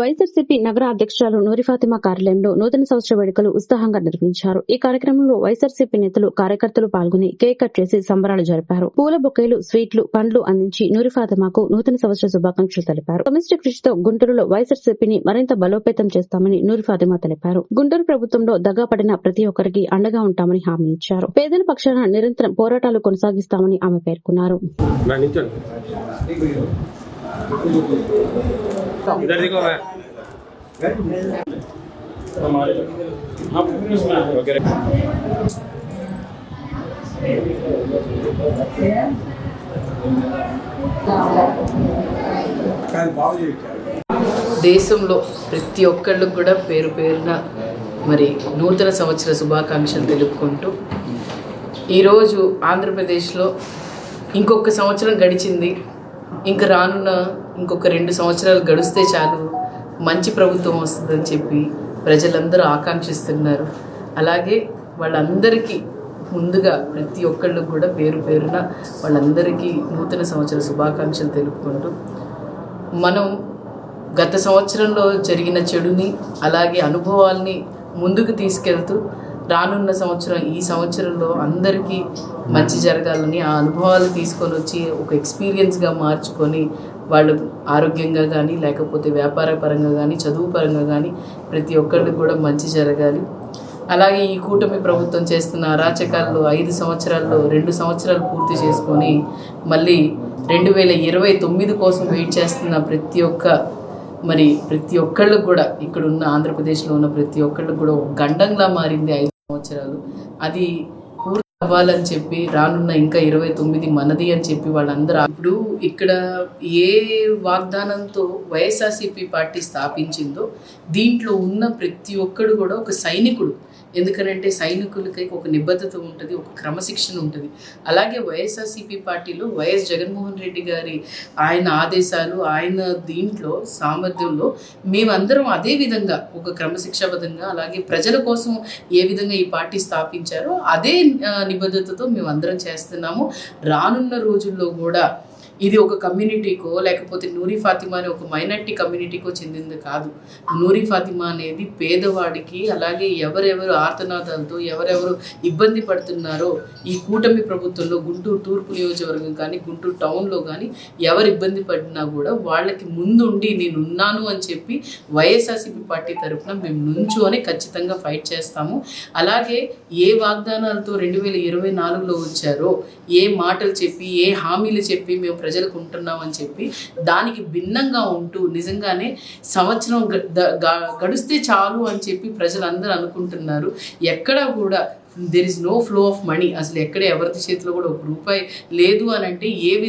వైఎస్ఆర్సీపీ నగర అధ్యక్షురాలు నూరిఫాతిమా కార్యాలయంలో నూతన సంవత్సర వేడుకలు ఉత్సాహంగా నిర్వహించారు. ఈ కార్యక్రమంలో వైఎస్ఆర్సీపీ నేతలు కార్యకర్తలు పాల్గొని కేక్ కట్ చేసి సంబరాలు జరిపారు. పూల బొకేలు స్వీట్లు పండ్లు అందించి నూరిఫాతిమాకు నూతన సంవత్సర శుభాకాంక్షలు తెలిపారు. కమిస్టు కృషితో గుంటూరులో వైఎస్ఆర్సీపీని మరింత బలోపేతం చేస్తామని నూరిఫాతిమా తెలిపారు. గుంటూరు ప్రభుత్వంలో దగాపడిన ప్రతి ఒక్కరికి అండగా ఉంటామని హామీ ఇచ్చారు. పేదల పక్షాన నిరంతరం పోరాటాలు కొనసాగిస్తామని ఆమె పేర్కొన్నారు. इधर देखो मैं वगैरह దేశంలో ప్రతి ఒక్కళ్ళకు కూడా పేరు పేరున మరి నూతన సంవత్సర శుభాకాంక్షలు తెలుపుకుంటూ ఈరోజు ఆంధ్రప్రదేశ్లో ఇంకొక సంవత్సరం గడిచింది ఇంక రానున్న ఇంకొక రెండు సంవత్సరాలు గడిస్తే చాలు మంచి ప్రభుత్వం వస్తుందని చెప్పి ప్రజలందరూ ఆకాంక్షిస్తున్నారు. అలాగే వాళ్ళందరికీ ముందుగా ప్రతి ఒక్కళ్ళు కూడా పేరు పేరున వాళ్ళందరికీ నూతన సంవత్సర శుభాకాంక్షలు తెలుపుకుంటూ మనం గత సంవత్సరంలో జరిగిన చెడుని అలాగే అనుభవాల్ని ముందుకు తీసుకెళ్తూ రానున్న సంవత్సరం ఈ సంవత్సరంలో అందరికీ మంచి జరగాలని ఆ అనుభవాలు తీసుకొని వచ్చి ఒక ఎక్స్పీరియన్స్గా మార్చుకొని వాళ్ళు ఆరోగ్యంగా కానీ లేకపోతే వ్యాపార పరంగా కానీ చదువు పరంగా కానీ ప్రతి ఒక్కరికి కూడా మంచి జరగాలి. అలాగే ఈ కూటమి ప్రభుత్వం చేస్తున్న అరాచకాల్లో ఐదు సంవత్సరాల్లో రెండు సంవత్సరాలు పూర్తి చేసుకొని మళ్ళీ రెండు వేల ఇరవై తొమ్మిది కోసం వెయిట్ చేస్తున్న ప్రతి ఒక్క మరి ప్రతి ఒక్కళ్ళకు కూడా ఇక్కడ ఉన్న ఆంధ్రప్రదేశ్లో ఉన్న ప్రతి ఒక్కళ్ళకు కూడా గండంగా గండంలా మారింది ఐదు సంవత్సరాలు. అది అవ్వాలని చెప్పి రానున్న ఇంకా ఇరవై తొమ్మిది మనది అని చెప్పి వాళ్ళందరూ ఇప్పుడు ఇక్కడ ఏ వాగ్దానంతో వైఎస్ఆర్సీపీ పార్టీ స్థాపించిందో దీంట్లో ఉన్న ప్రతి ఒక్కడు కూడా ఒక సైనికుడు. ఎందుకనంటే సైనికులకి ఒక నిబద్ధత ఉంటుంది ఒక క్రమశిక్షణ ఉంటుంది. అలాగే వైఎస్ఆర్సీపీ పార్టీలో వైఎస్ జగన్మోహన్ రెడ్డి గారి ఆయన ఆదేశాలు ఆయన దీంట్లో సామర్థ్యంలో మేమందరం అదే విధంగా ఒక క్రమశిక్షబద్ధంగా అలాగే ప్రజల కోసం ఏ విధంగా ఈ పార్టీ స్థాపించారో అదే నిబద్ధతతో మేమందరం చేస్తున్నాము. రానున్న రోజుల్లో కూడా ఇది ఒక కమ్యూనిటీకో లేకపోతే నూరి ఫాతిమా అనే ఒక మైనార్టీ కమ్యూనిటీకో చెందింది కాదు. నూరి ఫాతిమా అనేది పేదవాడికి అలాగే ఎవరెవరు ఆర్తనాదాలతో ఎవరెవరు ఇబ్బంది పడుతున్నారో ఈ కూటమి ప్రభుత్వంలో గుంటూరు తూర్పు నియోజకవర్గం కానీ గుంటూరు టౌన్లో కానీ ఎవరు ఇబ్బంది పడినా కూడా వాళ్ళకి ముందుండి నేను ఉన్నాను అని చెప్పి వైఎస్ఆర్సీపీ పార్టీ తరఫున మేము నుంచోని ఖచ్చితంగా ఫైట్ చేస్తాము. అలాగే ఏ వాగ్దానాలతో రెండు వేల ఇరవై నాలుగులో వచ్చారో ఏ మాటలు చెప్పి ఏ హామీలు చెప్పి మేము ప్రజలకు ఉంటున్నామని చెప్పి దానికి భిన్నంగా ఉంటూ నిజంగానే సంవత్సరం గ- గ- గడిస్తే చాలు అని చెప్పి ప్రజలందరూ అనుకుంటున్నారు. ఎక్కడ కూడా there is no flow of money అసలు ఎక్కడ ఎవరి చేతిలో కూడా ఒక రూపాయి లేదు అని అంటే ఏ విధంగా